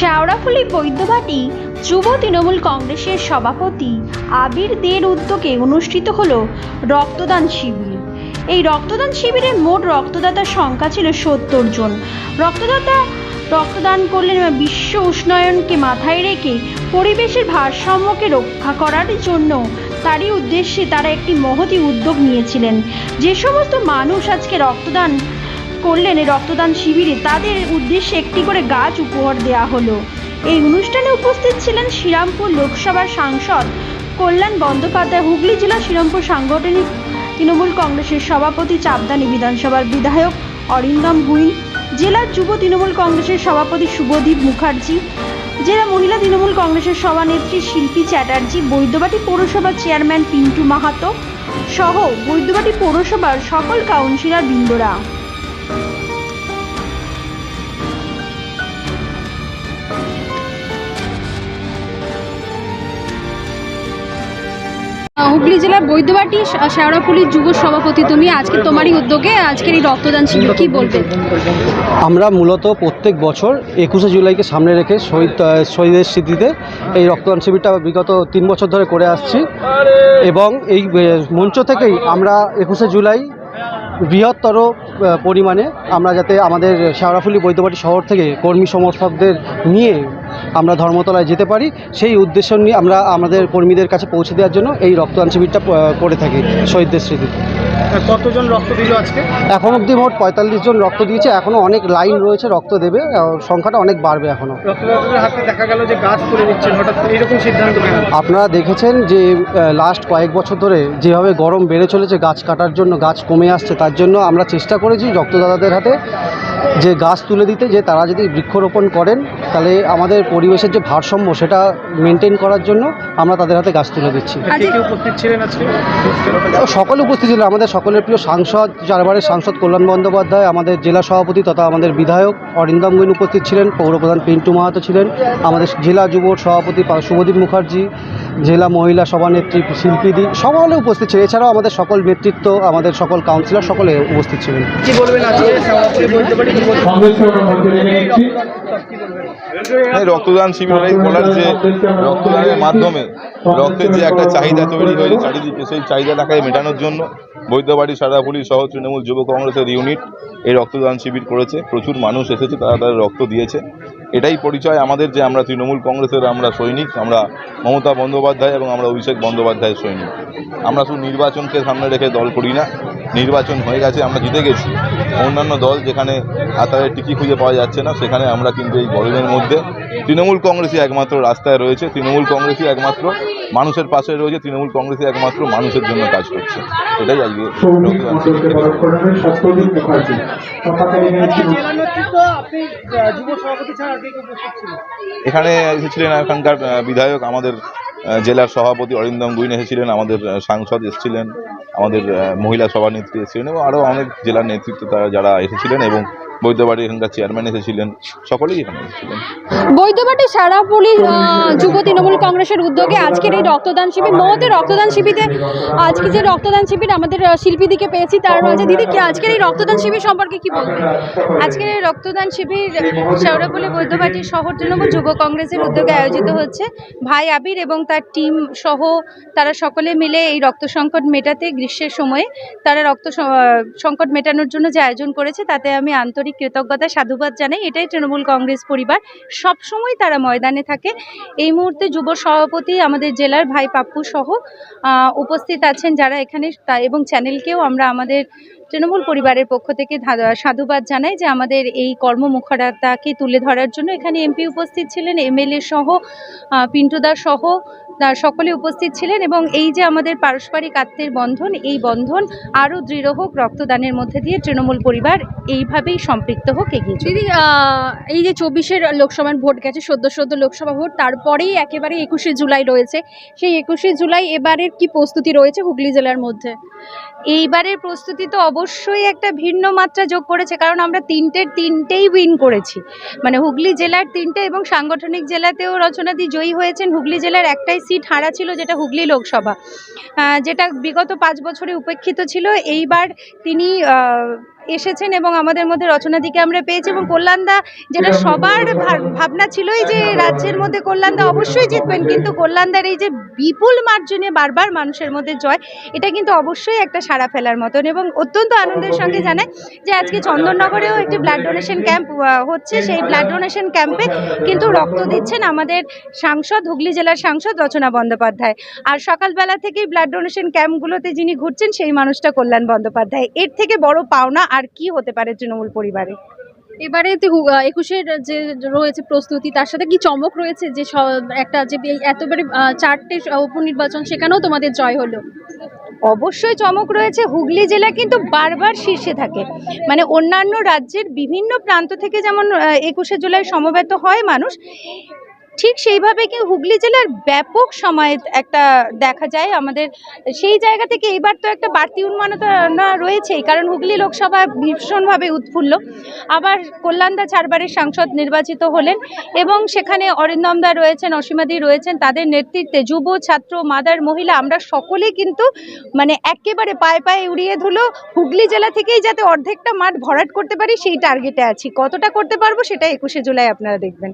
শেওড়াফুলি বৈদ্যবাটি যুব তৃণমূল কংগ্রেসের সভাপতি আবির দের উদ্যোগে অনুষ্ঠিত হল রক্তদান শিবির। এই রক্তদান শিবিরে মোট রক্তদাতার সংখ্যা ছিল সত্তর জন। রক্তদাতা রক্তদান করলেন বিশ্ব উষ্ণায়নকে মাথায় রেখে পরিবেশের ভারসাম্যকে রক্ষা করার জন্য তারই উদ্দেশ্যে তারা একটি মহতি উদ্যোগ নিয়েছিলেন। যে সমস্ত মানুষ আজকে রক্তদান করলেন এই রক্তদান শিবিরে, তাদের উদ্দেশ্যে একটি করে গাছ উপহার দেওয়া হলো। এই অনুষ্ঠানে উপস্থিত ছিলেন শ্রীরামপুর লোকসভার সাংসদ কল্যাণ বন্দ্যোপাধ্যায়, হুগলি জেলা শ্রীরামপুর সাংগঠনিক তৃণমূল কংগ্রেসের সভাপতি চাপদানি বিধানসভার বিধায়ক অরিন্দম ভুইন জেলার যুব তৃণমূল কংগ্রেসের সভাপতি শুভদীপ মুখার্জি, জেলা মহিলা তৃণমূল কংগ্রেসের সভানেত্রী শিল্পী চ্যাটার্জি, বৈদ্যবাটি পৌরসভার চেয়ারম্যান পিন্টু মাহাতো সহ বৈদ্যবাটি পৌরসভার সকল কাউন্সিলর বৃন্দরা। হুগলি জেলার বৈদ্যবাটি শেওড়াফুলির যুব সভাপতি তুমি। আজকে তোমারই উদ্যোগে আজকের এই রক্তদান শিবির, কি বলবে? আমরা মূলত প্রত্যেক বছর একুশে জুলাইকে সামনে রেখে শহীদ শহীদের স্মৃতিতে এই রক্তদান শিবিরটা বিগত তিন বছর ধরে করে আসছি। এবং এই মঞ্চ থেকেই আমরা একুশে জুলাই বৃহত্তর পরিমাণে আমরা যাতে আমাদের শেওড়াফুলি বৈদ্যবাটি শহর থেকে কর্মী সমর্থকদের নিয়ে আমরা ধর্মতলায় যেতে পারি সেই উদ্দেশ্য নিয়ে আমরা আমাদের কর্মীদের কাছে পৌঁছে দেওয়ার জন্য এই রক্তদান শিবিরটা করে থাকি শহীদদের স্মৃতিতে। কতজন রক্ত দিল আজকে? এখন অবধি মোট পঁয়তাল্লিশ জন রক্ত দিয়েছে এখনও অনেক লাইন রয়েছে রক্ত দেবে সংখ্যাটা অনেক বাড়বে এখনও হাতে দেখা গেল যে গাছ তুলে দিচ্ছেন হঠাৎ করে এরকম সিদ্ধান্ত আপনারা দেখেছেন যে লাস্ট কয়েক বছর ধরে যেভাবে গরম বেড়ে চলেছে গাছ কাটার জন্য গাছ কমে আসছে তার জন্য আমরা চেষ্টা করেছি রক্তদাতাদের হাতে। যে গাছ তুলে দিতে যে তারা যদি বৃক্ষরোপণ করেন তাহলে আমাদের পরিবেশের যে ভারসাম্য সেটা মেনটেন করার জন্য আমরা তাদের হাতে গাছ তুলে দিচ্ছি। সকলে উপস্থিত ছিল আমাদের সকলের প্রিয় সাংসদ চারবারের সাংসদ কল্যাণ বন্দ্যোপাধ্যায় আমাদের জেলা সভাপতি তথা আমাদের বিধায়ক অরিন্দম গুইন উপস্থিত ছিলেন। পৌরপ্রধান পিন্টু মাহাতো ছিলেন। আমাদের জেলা যুব সভাপতি শুভদীপ মুখার্জি জেলা মহিলা সভানেত্রী শিল্পীদি সকলে উপস্থিত ছিল এছাড়াও আমাদের সকল নেতৃত্ব আমাদের সকল কাউন্সিলর সকলে উপস্থিত ছিলেন। কি বলবেন রক্তদান শিবির বলার যে রক্তদানের মাধ্যমে রক্তের যে একটা চাহিদা তৈরি হয়েছে চারিদিকে সেই চাহিদাটাকে মেটানোর জন্য বৈদ্যবাড়ি সারাপুলি সহ তৃণমূল যুব কংগ্রেসের ইউনিট এই রক্তদান শিবির করেছে। প্রচুর মানুষ এসেছে তারা তাদের রক্ত দিয়েছে। এটাই পরিচয় আমাদের যে আমরা তৃণমূল কংগ্রেসের আমরা সৈনিক, আমরা মমতা বন্দ্যোপাধ্যায় এবং আমরা অভিষেক বন্দ্যোপাধ্যায়ের সৈনিক। আমরা শুধু নির্বাচনকে সামনে রেখে দল করি না নির্বাচন হয়ে গেছে আমরা জিতে গেছি। অন্যান্য দল যেখানে তাদের টিকি খুঁজে পাওয়া যাচ্ছে না সেখানে আমরা কিন্তু এই গরমের মধ্যে তৃণমূল কংগ্রেসই একমাত্র রাস্তায় রয়েছে। তৃণমূল কংগ্রেসই একমাত্র মানুষের পাশে রয়েছে তৃণমূল কংগ্রেসই একমাত্র মানুষের জন্য কাজ করছে। এটাই আজকে এখানে এসেছিলেন এখানকার বিধায়ক আমাদের জেলার সভাপতি অরিন্দম গুইন এসেছিলেন, আমাদের সাংসদ এসেছিলেন, আমাদের মহিলা সভানেত্রী এসেছিলেন এবং আরও অনেক জেলার নেতৃত্ব তারা যারা এসেছিলেন এবং বৈদ্যবাড়ির এখানকার চেয়ারম্যান এসেছিলেন, সকলেই এখানে এসেছিলেন। বৈদ্যবাটি সারাপুলি যুব তৃণমূল কংগ্রেসের উদ্যোগে আজকের এই রক্তদান শিবির মহতে রক্তদান শিবিরে, আজকে যে রক্তদান শিবির আমাদের শিল্পীদিকে পেয়েছি, তার মাঝে দিদি আজকের এই রক্তদান শিবির সম্পর্কে কি বলবেন? আজকের এই রক্তদান শিবির শেওড়াপল্লী বৈদ্যবাটি শহর তৃণমূল যুব কংগ্রেসের উদ্যোগে আয়োজিত হচ্ছে। ভাই আবির এবং তার টিম সহ তারা সকলে মিলে এই রক্ত সংকট মেটাতে, গ্রীষ্মের সময়ে তারা রক্ত সংকট মেটানোর জন্য যে আয়োজন করেছে, তাতে আমি আন্তরিক কৃতজ্ঞতা, সাধুবাদ জানাই। এটাই তৃণমূল কংগ্রেস পরিবার। সব সময় তারা ময়দানে থাকে। এই মুহূর্তে যুব সভাপতি আমাদের জেলার ভাই পাপ্পু সহ উপস্থিত আছেন যারা এখানে। এবং চ্যানেলকেও আমরা আমাদের তৃণমূল পরিবারের পক্ষ থেকে সাধুবাদ জানাই যে আমাদের এই কর্মমুখরতাকে তুলে ধরার জন্য এখানে এমপি উপস্থিত ছিলেন। এমএলএ সহ পিন্টুদা সহ সকলে উপস্থিত ছিলেন এবং এই যে আমাদের পারস্পরিক আত্মের বন্ধন এই বন্ধন আরও দৃঢ় হোক রক্তদানের মধ্যে দিয়ে তৃণমূল পরিবার এইভাবেই সম্পৃক্ত হোক এগিয়ে। দিদি এই যে চব্বিশের লোকসভার ভোট গেছে সদ্য সদ্য লোকসভা ভোট তারপরেই একেবারে একুশে জুলাই রয়েছে। সেই একুশে জুলাই এবারের কি প্রস্তুতি রয়েছে হুগলি জেলার মধ্যে? এইবারের প্রস্তুতি তো অবশ্যই একটা ভিন্ন মাত্রা যোগ করেছে কারণ আমরা তিনটের তিনটেই উইন করেছি। মানে হুগলি জেলার তিনটে এবং সাংগঠনিক জেলাতেও রচনাদি জয়ী হয়েছেন। হুগলি জেলার একটাই সিট হারা ছিল যেটা হুগলি লোকসভা। যেটা বিগত পাঁচ বছরে উপেক্ষিত ছিল এইবার তিনি এসেছেন এবং আমাদের মধ্যে রচনাদিকে আমরা পেয়েছি এবং কল্যাণদা যেটা সবার ভাবনা ছিলই যে রাজ্যের মধ্যে কল্যাণদা অবশ্যই জিতবেন, কিন্তু কল্যাণদার এই যে বিপুল মার্জনে বারবার মানুষের মধ্যে জয়, এটা কিন্তু অবশ্যই একটা সাড়া ফেলার মতন এবং অত্যন্ত আনন্দের সঙ্গে জানায় যে আজকে চন্দননগরেও একটি ব্লাড ডোনেশন ক্যাম্প হচ্ছে। সেই ব্লাড ডোনেশন ক্যাম্পে কিন্তু রক্ত দিচ্ছেন আমাদের সাংসদ, হুগলি জেলার সাংসদ রচনা বন্দ্যোপাধ্যায়। আর সকালবেলা থেকেই ব্লাড ডোনেশন ক্যাম্পগুলোতে যিনি ঘুরছেন, সেই মানুষটা কল্যাণ বন্দ্যোপাধ্যায়। এর থেকে বড় পাওনা কি হতে পারে তৃণমূল পরিবারে? এবারে একুশের যে রয়েছে প্রস্তুতি তার সাথে কি চমক রয়েছে যে একটা যে এতবারে চারটে উপনির্বাচন সেখানেও তোমাদের জয় হলো? অবশ্যই চমক রয়েছে। হুগলি জেলা কিন্তু বারবার শীর্ষে থাকে। মানে অন্যান্য রাজ্যের বিভিন্ন প্রান্ত থেকে যেমন একুশে জুলাই সমবেত হয় মানুষ ঠিক সেইভাবে কি হুগলি জেলার ব্যাপক সময় একটা দেখা যায় আমাদের? সেই জায়গা থেকে এইবার তো একটা বাড়তি উন্মাননা রয়েছেই, কারণ হুগলি লোকসভা ভীষণভাবে উৎফুল্ল। আবার কল্যাণদা চারবারের সাংসদ নির্বাচিত হলেন এবং সেখানে অরিন্দমদা রয়েছেন অসীমাদি রয়েছেন, তাদের নেতৃত্বে যুব, ছাত্র, মাদার, মহিলা, আমরা সকলে কিন্তু মানে একেবারে পায়ে পায়ে উড়িয়ে ধুলো হুগলি জেলা থেকেই যাতে অর্ধেকটা মাঠ ভরাট করতে পারি, সেই টার্গেটে আছি। কতটা করতে পারব সেটা একুশে জুলাই আপনারা দেখবেন।